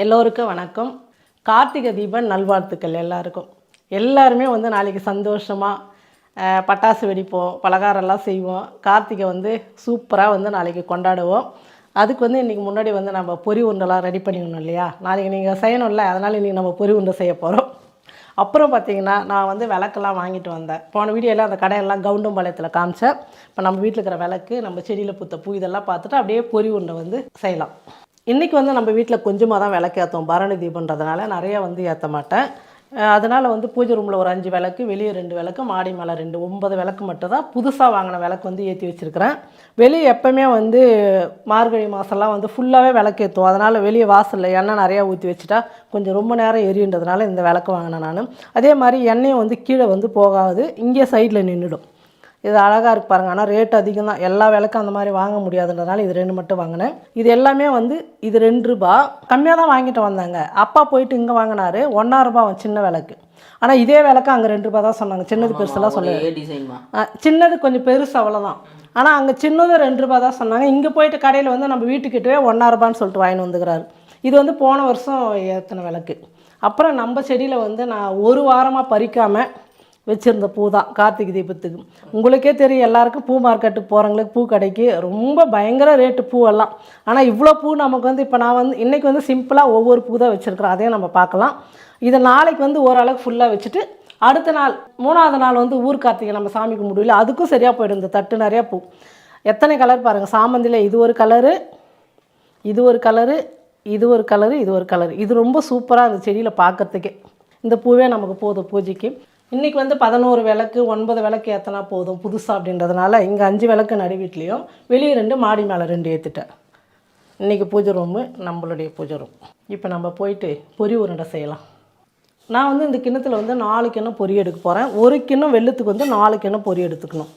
எல்லோருக்கும் வணக்கம். கார்த்திகை தீபம் நல்வாழ்த்துக்கள் எல்லாருக்கும். எல்லாருமே வந்து நாளைக்கு சந்தோஷமாக பட்டாசு வெடிப்போம் பலகாரம்லாம் செய்வோம். கார்த்திகை வந்து சூப்பராக வந்து நாளைக்கு கொண்டாடுவோம். அதுக்கு வந்து இன்றைக்கி முன்னாடி வந்து நம்ம பொரி உருண்டெல்லாம் ரெடி பண்ணிக்கணும் இல்லையா? நாளைக்கு நீங்கள் செய்யணும்ல அதனால் இன்றைக்கி நம்ம பொரி உருண்டை செய்ய போகிறோம் அப்புறம் பார்த்தீங்கன்னா நான் வந்து விளக்கெல்லாம் வாங்கிட்டு வந்தேன். போன வீடியோவில் அந்த கடையெல்லாம் கவுண்டம்பாளையத்தில் காமிச்சேன். இப்போ நம்ம வீட்டில் இருக்கிற விளக்கு நம்ம செடியில் பூத்த பூ இதெல்லாம் பார்த்துட்டு அப்படியே பொரி உருண்டை வந்து செய்யலாம். இன்றைக்கி வந்து நம்ம வீட்டில் கொஞ்சமாக தான் விளக்கேற்றோம் பரணி தீபன்றதுனால நிறையா வந்து ஏற்ற மாட்டேன். அதனால் வந்து பூஜை ரூமில் ஒரு அஞ்சு விளக்கு வெளியே ரெண்டு விளக்கு மாடி மேலே ரெண்டு ஒன்பது விளக்கு மட்டும் தான் புதுசாக வாங்கின விளக்கு வந்து ஏற்றி வச்சுருக்கிறேன். வெளியே எப்போவுமே வந்து மார்கழி மாதம்லாம் வந்து ஃபுல்லாகவே விளக்கு ஏற்றுவோம் அதனால் வெளியே வாசலில் எண்ணெய் நிறையா ஊற்றி வச்சுட்டா கொஞ்சம் ரொம்ப நேரம் எரியுன்றதுனால இந்த விளக்கு வாங்கினேன் நான். அதே மாதிரி எண்ணெயும் வந்து கீழே வந்து போகாது. இங்கே சைடில் நின்றுடும் இது அழகாக இருக்கு பாருங்க. ஆனால் ரேட் அதிகம் தான். எல்லா விளக்கும் அந்த மாதிரி வாங்க முடியாதுன்றதுனால இது ரெண்டு மட்டும் வாங்கினேன். இது எல்லாமே வந்து இது ரெண்டு ரூபா. கம்மியாக தான் வாங்கிட்டு வந்தாங்க. அப்பா போயிட்டு இங்கே வாங்கினாரு. ஒன்றா ரூபா சின்ன விளக்கு ஆனால் இதே விளக்கு அங்கே ரெண்டு ரூபா தான் சொன்னாங்க. சின்னது பெருசெல்லாம் சொல்ல ஒரே டிசைன்மா ஆ, சின்னது கொஞ்சம் பெருசு அவ்வளோதான் ஆனால் அங்கே சின்னது ரெண்டு ரூபா தான் சொன்னாங்க. இங்கே போயிட்டு கடையில் வந்து நம்ம வீட்டுக்கிட்டவே ஒன்றா ரூபான்னு சொல்லிட்டு வாங்கிட்டு வந்துக்கிறாரு. இது வந்து போன வருஷம் ஏற்றின விளக்கு அப்புறம் நம்ம செடியில் வந்து நான் ஒரு வாரமாக பறிக்காமல் வச்சுருந்த பூ தான் கார்த்திகை தீபத்துக்கு. உங்களுக்கே தெரியும் எல்லாருக்கும் பூ மார்க்கெட்டுக்கு போகிறவங்களுக்கு பூ கடைக்கு ரொம்ப பயங்கர ரேட்டு பூவெல்லாம். ஆனால் இவ்வளோ பூ நமக்கு வந்து இப்போ நான் வந்து இன்றைக்கி வந்து சிம்பிளாக ஒவ்வொரு பூ தான் வச்சுருக்குறோம். அதையும் நம்ம பார்க்கலாம். இதை நாளைக்கு வந்து ஓரளவுக்கு ஃபுல்லாக வச்சுட்டு அடுத்த நாள் மூணாவது நாள் வந்து ஊர் கார்த்திகை நம்ம சாமி கும்பிடுவில்ல அதுக்கும் சரியாக போயிடும். இந்த தட்டு நிறையா பூ. எத்தனை கலர் பாருங்கள் சாமந்தியில் இது ஒரு கலரு இது ஒரு கலரு இது ஒரு கலரு இது ஒரு கலரு இது ரொம்ப சூப்பராக அந்த செடியில் பார்க்கறதுக்கே. இந்த பூவே நமக்கு போதும் பூஜைக்கு. இன்றைக்கி வந்து பதினோரு விளக்கு ஒன்பது விளக்கு ஏற்றினா போதும் புதுசாக அப்படின்றதுனால இங்கே அஞ்சு விளக்கு நடு வீட்லேயும் வெளியே ரெண்டு மாடி மேலே ரெண்டு ஏற்றிட்டேன் இன்றைக்கி பூஜை ரூமு நம்மளுடைய பூஜை ரூம் இப்போ நம்ம போயிட்டு பொரி உருண்டை செய்யலாம். நான் வந்து இந்த கிண்ணத்தில் வந்து நாலு கிண்ணம் பொரி எடுக்க போகிறேன் ஒரு கிண்ணம் வெள்ளத்துக்கு வந்து நாலு கிண்ணம் பொரி எடுத்துக்கணும்.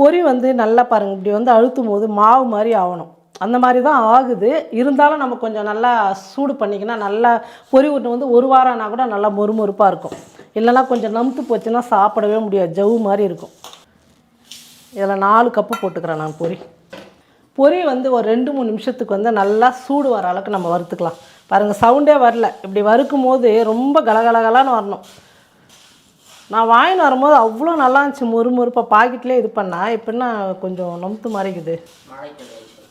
பொரி வந்து நல்லா பாருங்கள் இப்படி வந்து அழுத்தும் போது மாவு மாதிரி ஆகணும். அந்த மாதிரி தான் ஆகுது. இருந்தாலும் நம்ம கொஞ்சம் நல்லா சூடு பண்ணிக்கினா நல்லா பொரி உருண்டை வந்து ஒரு வாரம் ஆனால் கூட நல்லா மொறுமொறுப்பாக இருக்கும். இல்லைனா கொஞ்சம் நமுத்து போச்சுன்னா சாப்பிடவே முடியாது. ஜவு மாதிரி இருக்கும். இதில் நாலு கப்பு போட்டுக்கிறேன் நான் பொரி பொரி வந்து ஒரு ரெண்டு மூணு நிமிஷத்துக்கு வந்து நல்லா சூடு வர அளவுக்கு நம்ம வறுத்துக்கலாம். பாருங்கள் சவுண்டே வரல. இப்படி வறுக்கும் போது ரொம்ப கலகலகலான்னு வரணும். நான் வாங்கின்னு வரும்போது அவ்வளோ நல்லா இருந்துச்சு. முறுமுறுப்பாக பாக்கெட்லேயே இது பண்ணால் எப்படின்னா கொஞ்சம் நமுத்து மாறிக்குது.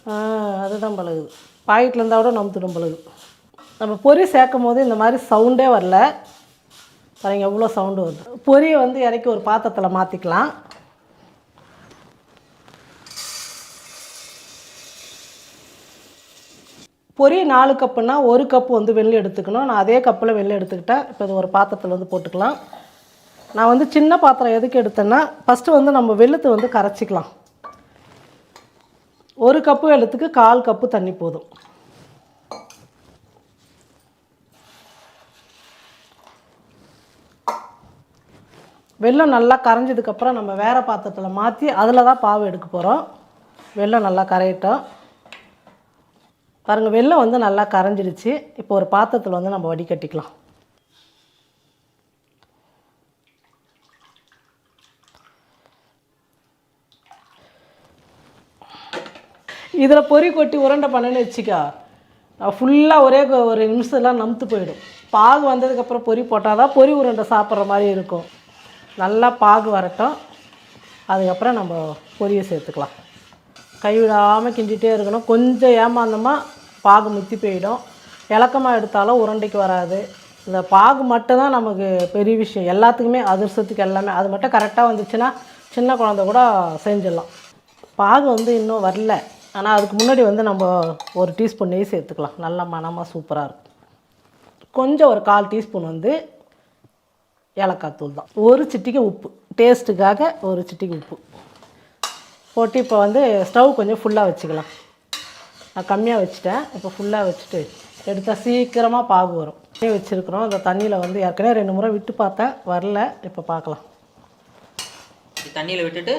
ஆ அதுதான் பழகுது. பாக்கெட்டில் இருந்தால் கூட நமுத்துடும் பழகுது. நம்ம பொரி சேர்க்கும் போது இந்த மாதிரி சவுண்டே வரல. பாருங்க எவ்வளோ சவுண்டு வருது. பொரியை வந்து இறக்கி ஒரு பாத்திரத்தில் மாற்றிக்கலாம் பொரி நாலு கப்புனா ஒரு கப்பு வந்து வெள்ளை எடுத்துக்கணும். நான் அதே கப்பில் வெள்ளை எடுத்துக்கிட்டேன் இப்போ இது ஒரு பாத்திரத்தில் வந்து போட்டுக்கலாம். நான் வந்து சின்ன பாத்திரம் எதுக்கு எடுத்தேன்னா ஃபஸ்ட்டு வந்து நம்ம வெள்ளத்தை வந்து கரைச்சிக்கலாம். ஒரு கப்பு வெள்ளத்துக்கு கால் கப்பு தண்ணி போதும். வெள்ளம் நல்லா கரைஞ்சதுக்கப்புறம் நம்ம வேறு பாத்திரத்தில் மாற்றி அதில் தான் பாவு எடுக்க போகிறோம் வெள்ளம் நல்லா கரையட்டும். பாருங்கள் வெள்ளம் வந்து நல்லா கரைஞ்சிடுச்சு இப்போ ஒரு பாத்திரத்தில் வந்து நம்ம வடிகட்டிக்கலாம். இதில் பொறி கொட்டி உருண்டை பண்ணேன்னு வச்சுக்கோ ஃபுல்லாக ஒரே ஒரு நிமிஷத்துலாம் நமுத்து போயிடும். பாகு வந்ததுக்கப்புறம் பொறி போட்டால் தான் பொறி உருண்டை சாப்பிட்ற மாதிரி இருக்கும். நல்லா பாகு வரட்டும். அதுக்கப்புறம் நம்ம பொரியை சேர்த்துக்கலாம். கைவிடாமல் கிண்டிகிட்டே இருக்கணும். கொஞ்சம் ஏமாந்தோமா பாகு முத்தி போயிடும். இலக்கமாக எடுத்தாலும் உருண்டைக்கு வராது. இந்த பாகு மட்டும்தான் நமக்கு பெரிய விஷயம். எல்லாத்துக்குமே அதிர்ஷ்டத்துக்கு எல்லாமே. அது மட்டும் கரெக்டாக வந்துச்சுன்னா சின்ன குழந்தை கூட செஞ்சிடலாம். பாகு வந்து இன்னும் வரல. ஆனால் அதுக்கு முன்னாடி வந்து நம்ம ஒரு டீஸ்பூன் நெய் சேர்த்துக்கலாம். நல்லா மனமாக சூப்பராக இருக்கும். கொஞ்சம் ஒரு கால் டீஸ்பூன் வந்து ஏலக்காய் தூள் தான். ஒரு சிட்டிக்கு உப்பு. டேஸ்ட்டுக்காக ஒரு சிட்டிக்கு உப்பு. போட்டு இப்போ வந்து ஸ்டவ் கொஞ்சம் ஃபுல்லாக வச்சுக்கலாம். நான் கம்மியாக வச்சுட்டேன். இப்போ ஃபுல்லாக வச்சுட்டு எடுத்தால் சீக்கிரமாக பாகு வரும். அப்படியே வச்சுருக்குறோம். அந்த தண்ணியில் வந்து ஏற்கனவே ரெண்டு முறை விட்டு பார்த்தேன். வரல. இப்போ பார்க்கலாம். தண்ணியில் விட்டுட்டு?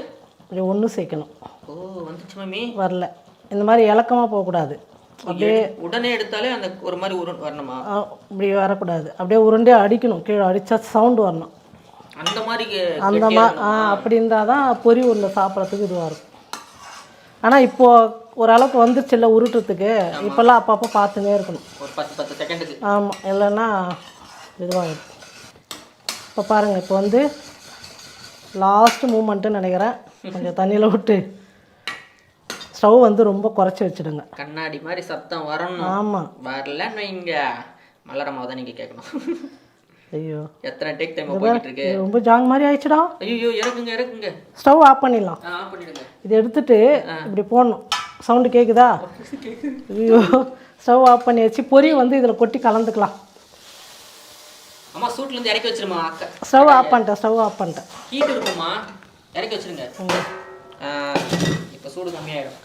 கொஞ்சம் ஒன்று சேர்க்கணும். ஓ வந்துச்சு மம்மி வரல. இந்த மாதிரி இலக்கமாக போகக்கூடாது. அப்படியே உடனே எடுத்தாலே அந்த ஒரு மாதிரி உருண்டு வரணுமா? இப்படி வரக்கூடாது. அப்படியே உருண்டே அடிக்கணும் கீழே அடித்தா சவுண்டு வரணும். அந்த மாதிரி அந்த கெட்டியா மா ஆ அப்படி இருந்தால் தான் பொரி உருண்டை சாப்பிட்றதுக்கு இதுவாக இருக்கும். ஆனால் இப்போது ஓரளவுக்கு வந்துருச்சுல்ல உருட்டுறதுக்கு. இப்போல்லாம் அப்பப்போ பார்த்துட்டே இருக்கணும். ஒரு பத்து பத்து செகண்டுக்கு ஆமாம் இல்லைன்னா இதுவாகிடும் இப்போ பாருங்கள் இப்போ வந்து லாஸ்ட் மூமெண்ட்டுன்னு நினைக்கிறேன். கொஞ்சம் தண்ணியில் விட்டு ஸ்டவ் வந்து ரொம்ப குறைச்சி வச்சுடுங்க. கண்ணாடி மாதிரி சத்தம் வரணும். ஆமாம் வரலன்னு வைங்க மலரமாவை தான் நீங்கள் கேட்கணும். ஐயோ. எத்தனை டேக் டைம் போய்கிட்டு இருக்கு? ரொம்ப ஜாங் மாதிரி ஆயிடுச்சுடா. ஐயோ இறக்குங்க இறக்குங்க. ஸ்டவ் ஆஃப் பண்ணிடலாம். ஆஃப் பண்ணிடுங்க. இதை எடுத்துட்டு இப்படி போடணும். சவுண்டு கேட்குதா ஐயோ. ஸ்டவ் ஆஃப் பண்ணி வச்சு பொரி வந்து இதில் கொட்டி கலந்துக்கலாம். அம்மா சூட்ல இருந்து இறக்கி வச்சிருமா அக்கா? ஸ்டவ் ஆஃப் பண்ணிட்டேன் ஸ்டவ் ஆஃப் பண்ணிட்டேன். ஹீட் இருக்குமா? இறக்கி வச்சிருங்க. இப்போ சூடு கம்மியாயிடும்.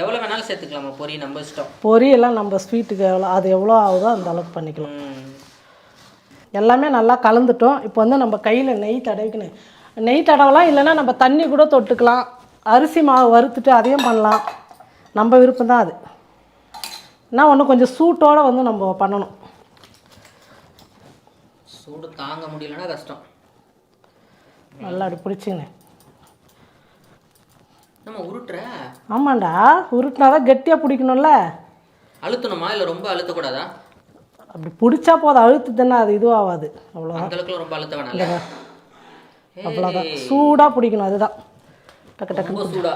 எவ்வளோ வேணாலும் சேர்த்துக்கலாமா? பொரி நம்ம இஷ்டம். பொரி எல்லாம் நம்ம ஸ்வீட்டுக்கு எவ்வளோ அது எவ்வளோ ஆகுதோ அந்த அளவுக்கு பண்ணிக்கலாம். எல்லாமே நல்லா கலந்துட்டோம். இப்போ வந்து நம்ம கையில் நெய் தடவிக்கணும். நெய் தடவலாம் இல்லைன்னா நம்ம தண்ணி கூட தொட்டுக்கலாம். அரிசி மாவு வறுத்துட்டு அதையும் பண்ணலாம். நம்ம விருப்பம் தான் அது. என்ன ஒன்று கொஞ்சம் சூட்டோடு வந்து நம்ம பண்ணணும். சூடு தாங்க முடியலன்னா கஷ்டம். நல்லா அப்படி பிடிச்சிங்கண்ணே நம்ம உருட்டுற? ஆமாண்டா உருட்டினா தான் கெட்டியாக பிடிக்கணும்ல. அழுத்தணுமா? இல்லை ரொம்ப அழுத்தக்கூடாதா? அப்படி பிடிச்சா போதும் அழுத்துதுன்னா அது இதுவாகாது அவ்வளோ ரொம்ப அழுத்த வேணாம்ல? அவ்வளோதான் சூடாக பிடிக்கணும் அதுதான். டக்கு டக்கு ரொம்ப சூடா.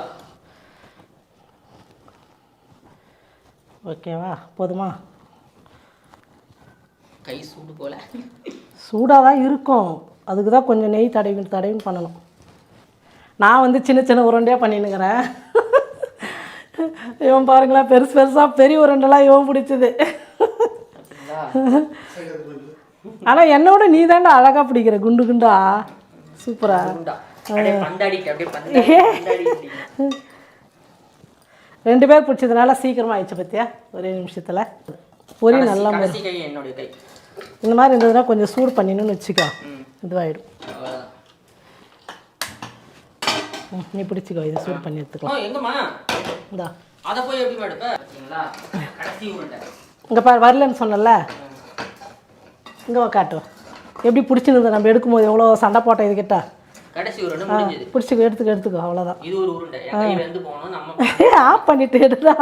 ஓகேவா? போதுமா? கை சூடு போல. சூடாக தான் இருக்கும். அதுக்கு தான் கொஞ்சம் நெய் தடவி தடவின்னு பண்ணணும். நான் வந்து சின்ன சின்ன உருண்டையாக பண்ணினுக்கிறேன். இவன் பாருங்களேன் பெருசு பெருசாக பெரிய உருண்டெல்லாம் இவன் பிடிச்சது. ஆனால் என்னோட நீ தாண்டா அழகாக பிடிக்கிற குண்டு குண்டா. சூப்பரா. உண்டா அப்படியே பந்தாடிட்டு அப்படியே பந்தாடி பந்தாடி ரெண்டு பேர் பிடிச்சதுனால சீக்கிரமாக ஆயிடுச்சு பத்தியா? ஒரே நிமிஷத்தில். பொரி நல்லா இந்த மாதிரி இருந்ததுன்னா கொஞ்சம் சூடு பண்ணினு வச்சுக்கோ. இதுவாகிடும் நீ பிடிச்சிக்கோ இதை சூடு பண்ணி எடுத்துக்கலாம் எங்கம்மா? இந்தா. அதை போய் எப்படி எடுப்ப பார்த்தீங்களா? கடைசி உருண்டை. இங்கே பாரு வரலன்னு சொன்னல இங்கே காட்டுவோம் எப்படி பிடிச்சிருந்தது நம்ம எடுக்கும்போது எவ்வளோ சண்டை போட்டோம் இதுக்கிட்ட கடைசி உருண்டை முடிஞ்சது. பிடிச்சிக்கோ எடுத்துக்கோ எடுத்துக்கோ அவ்வளோதான். இது ஒரு உருண்டை. ஆஃப் பண்ணிட்டு எடுடா.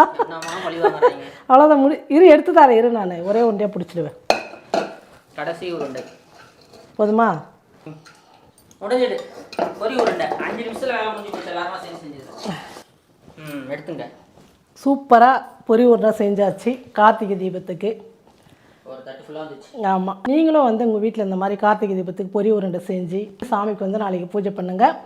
அவ்வளோதான் முடி இரு எடுத்து தரேன் இரு நான். ஒரே ஒன்றையாக பிடிச்சிடுவேன். கடைசி உருண்டை. போதுமா? உடஞ்சிடு பொரி உருண்டை. அஞ்சு நிமிஷத்துல வேலை முடிஞ்சு போச்சு. எல்லாருமா சேர்ந்து செஞ்சது. ம் எடுத்துங்க. சூப்பராக பொரி உருண்டை செஞ்சாச்சு கார்த்திகை தீபத்துக்கு. ஆமாம் நீங்களும் வந்து உங்கள் வீட்டில் இந்த மாதிரி கார்த்திகை தீபத்துக்கு பொரி உருண்டை செஞ்சு சாமிக்கு வந்து நாளைக்கு பூஜை பண்ணுங்கள்